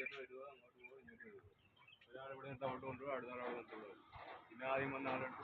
അങ്ങോട്ട് പോവാ വരുക അങ്ങോട്ട് പോവാ? ഇങ്ങോട്ട് വരുക ഒരാൾ ഇവിടെ നിന്ന് അങ്ങോട്ട് കൊണ്ടുപോകും അടുത്ത ആൾ അവിടെ കൊണ്ടുപോകും പിന്നെ ആദ്യം വന്ന ആളുണ്ട്